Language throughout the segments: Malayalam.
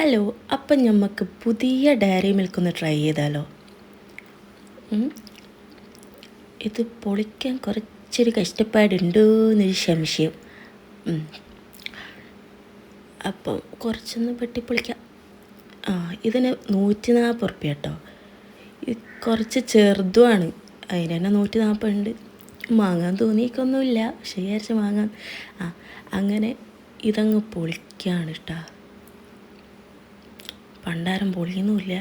ഹലോ അപ്പം നമുക്ക് പുതിയ ഡയറി മിൽക്ക് ഒന്ന് ട്രൈ ചെയ്താലോ? ഇത് പൊളിക്കാൻ കുറച്ചൊരു കഷ്ടപ്പാടുണ്ടോ എന്നൊരു സംശയം. അപ്പം കുറച്ചൊന്ന് വെട്ടിപ്പൊളിക്കാം ആ ഇതിന് നൂറ്റി നാൽപ്പത് ഉറുപ്പ്യ കേട്ടോ. ഇത് കുറച്ച് ചെറുതുമാണ്. അതിന് തന്നെ നൂറ്റി നാൽപ്പതുണ്ട് വാങ്ങാൻ തോന്നിയൊക്കൊന്നുമില്ല. പക്ഷേ വിചാരിച്ച് വാങ്ങാൻ ആ അങ്ങനെ ഇതങ്ങ് പൊളിക്കാണ് കേട്ടോ. പണ്ടാരം പൊളിയുന്നുമില്ല.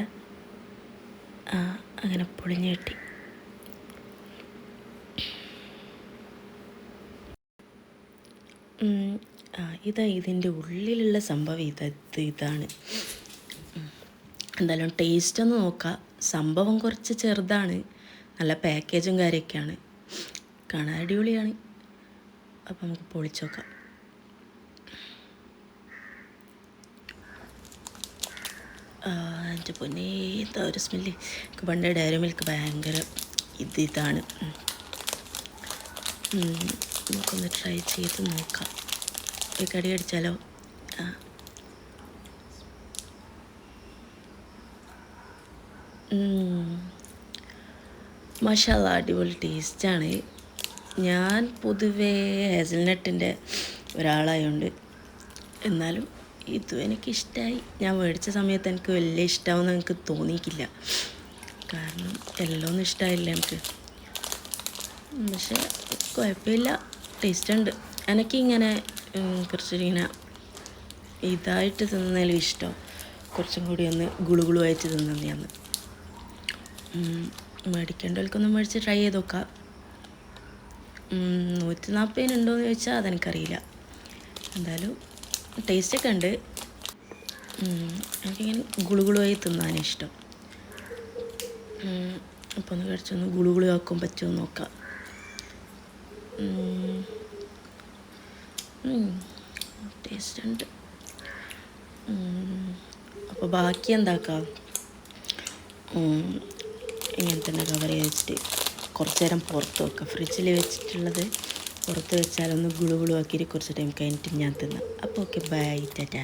ആ അങ്ങനെ പൊളിഞ്ഞു കിട്ടി. ആ ഇതാ ഇതിന്റെ ഉള്ളിലുള്ള സംഭവം ഇത് ഇത് ഇതാണ്. എന്തായാലും ടേസ്റ്റ് ഒന്ന് നോക്കാം. സംഭവം കുറച്ച് ചെറുതാണ്. നല്ല പാക്കേജും കാര്യമൊക്കെയാണ് കാണാൻ അടിപൊളിയാണ്. അപ്പം നമുക്ക് പൊളിച്ച് നോക്കാം ആ, എന്റെ പൊന്നെ എന്താ ഒരു സ്മെല്ല് എനിക്ക് പണ്ട് ഡയറി മിൽക്ക് ഭയങ്കര ഇത് ഇതാണ്. നമുക്കൊന്ന് ട്രൈ ചെയ്ത് നോക്കാം. ഒരു കടി അടിച്ചാലോ? ആ. മഷാല അടിപൊളി ടേസ്റ്റാണ് ഞാൻ പൊതുവേ ഹേസൽനട്ടിന്റെ ഒരാളായതുകൊണ്ട് എന്നാലും ഇതും എനിക്കിഷ്ടമായി ഞാൻ മേടിച്ച സമയത്ത് എനിക്ക് വലിയ ഇഷ്ടമാവുമെന്ന് എനിക്ക് തോന്നിയിട്ടില്ല. കാരണം എല്ലാം ഇഷ്ടമായില്ല എനിക്ക് പക്ഷേ കുഴപ്പമില്ല ടേസ്റ്റ് ഉണ്ട് എനിക്കിങ്ങനെ കുറച്ചിങ്ങനെ ഇതായിട്ട് തിന്നുന്നതിലും ഇഷ്ടം. കുറച്ചും കൂടി ഒന്ന് ഗുളുഗുളുവായിട്ട് തിന്നുന്നതാണ് മേടിക്കേണ്ടവർക്കൊന്ന് മേടിച്ച് ട്രൈ ചെയ്ത് നോക്കാം. നൂറ്റി നാൽപ്പതിനുണ്ടോ എന്ന് ചോദിച്ചാൽ അതെനിക്കറിയില്ല. എന്തായാലും ടേസ്റ്റൊക്കെ ഉണ്ട്. എനിക്കിങ്ങനെ ഗുളുഗുളുവായി തിന്നാനാണ് ഇഷ്ടം. അപ്പോൾ ഒന്ന് കഴിച്ചൊന്ന് ഗുളുഗുളു ആക്കാൻ പറ്റുമോ എന്ന് നോക്കാം. ടേസ്റ്റ് ഉണ്ട്. അപ്പോൾ ബാക്കി എന്താക്കാം? ഇങ്ങനെ തന്നെ കവർ ചെയ്ത് വെച്ചിട്ട് കുറച്ച് നേരം പുറത്ത് വെക്കാം. ഫ്രിഡ്ജിൽ വെച്ചിട്ടുള്ളത് പുറത്ത് വെച്ചാലൊന്ന് ഗുളു ഗുളു ആക്കിയിട്ട് കുറച്ച് ടൈം കഴിഞ്ഞിട്ട് ഞാൻ തിന്നാം. അപ്പോൾ ഓക്കെ ബൈ ടാറ്റാ.